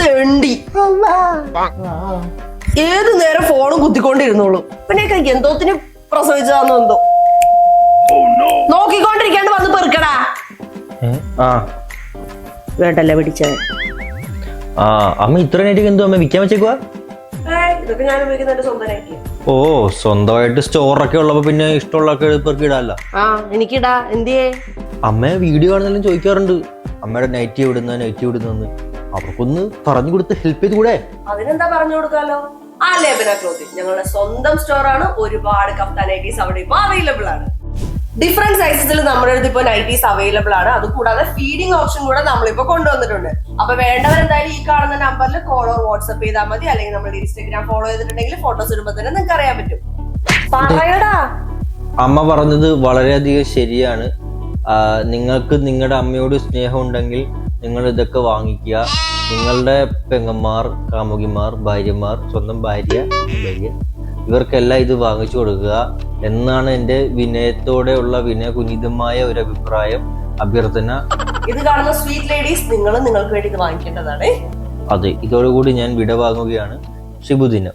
തെണ്ടി. ഏത് നേരം ഫോണും കുത്തിക്കൊണ്ടിരുന്നോളൂ. പിന്നെ എന്തോത്തിന് പ്രസവിച്ചതാന്നോ എന്തോ. നോക്കിക്കൊണ്ടിരിക്കാണ്ട് വന്ന് പെറുക്കടാ. ആ. വേണ്ടല്ലേ പിടിച്ചത് ആ അമ്മ ഇത്ര നേരം എന്തോ അമ്മ വിൽക്കാൻ വെച്ചേക്കുവാ? ഇതൊക്കെ ഞാൻ ഉപയോഗിക്കുന്ന സ്വന്തം. ഓ സ്വന്തമായിട്ട് സ്റ്റോറൊക്കെ ഉള്ളപ്പോ പിന്നെ ഇഷ്ടമുള്ളൊക്കെ പെറുക്കി ഇടാല്ല. ആ എനിക്കിടാ. എന്തിയേ? അമ്മ വീഡിയോ കാണുന്നതെല്ലാം ചോദിക്കാറുണ്ട്. അമ്മയുടെ നൈറ്റി ഇടുന്ന നൈറ്റി എവിടുന്നെന്ന് അവർക്കൊന്ന് പറഞ്ഞു കൊടുത്ത് ഹെൽപ്പ് ചെയ്ത് കൂടെ? അതിനെന്താ പറഞ്ഞു കൊടുക്കാലോ? ആ ലേബന ക്ലോത്തിങ് ഞങ്ങളുടെ സ്വന്തം സ്റ്റോറാണ് ഒരുപാട് കഫ്താൻ അവിടെ ഇപ്പൊ അവൈലബിൾ ആണ്. ഡിഫറെന്റ് സൈസസിൽ നമ്മുടെ അടുത്ത് ഇപ്പൊ നൈറ്റീസ് അവൈലബിൾ ആണ്. അതുകൂടാതെ ഫീഡിംഗ് ഓപ്ഷൻ കൂടെ നമ്മളിപ്പോ കൊണ്ടുവന്നിട്ടുണ്ട്. അപ്പൊ വേണ്ടവർ എന്തായാലും ഈ കാണുന്ന നമ്പറിൽ ഓർ വാട്സ്ആപ്പ് ചെയ്താൽ മതി. അല്ലെങ്കിൽ നമ്മുടെ ഇൻസ്റ്റാഗ്രാം ഫോളോ ചെയ്തിട്ടുണ്ടെങ്കിൽ ഫോട്ടോസ് ഇടുമ്പോൾ തന്നെ നിങ്ങൾക്ക് അറിയാൻ പറ്റും. പറയടാ. അമ്മ പറഞ്ഞത് വളരെയധികം ശരിയാണ്. നിങ്ങൾക്ക് നിങ്ങളുടെ അമ്മയോട് സ്നേഹം ഉണ്ടെങ്കിൽ നിങ്ങൾ ഇതൊക്കെ വാങ്ങിക്കുക. നിങ്ങളുടെ പെങ്ങന്മാർ കാമുകിമാർ ഭാര്യമാർ സ്വന്തം ഭാര്യ ഇവർക്കെല്ലാം ഇത് വാങ്ങിച്ചു കൊടുക്കുക. എന്നാണ് എന്റെ വിനയത്തോടെയുള്ള വിനയകുനിതമായ ഒരു അഭിപ്രായം. അഭ്യർത്ഥന. ഇത് കാണുന്ന സ്വീറ്റ് ലേഡീസ് നിങ്ങൾ നിങ്ങൾക്ക് വേണ്ടി ഇത് വാങ്ങിക്കേണ്ടതാണ്. അതെ ഇതോടുകൂടി ഞാൻ വിടവാങ്ങുകയാണ്. വാങ്ങുകയാണ് ശുഭദിനം.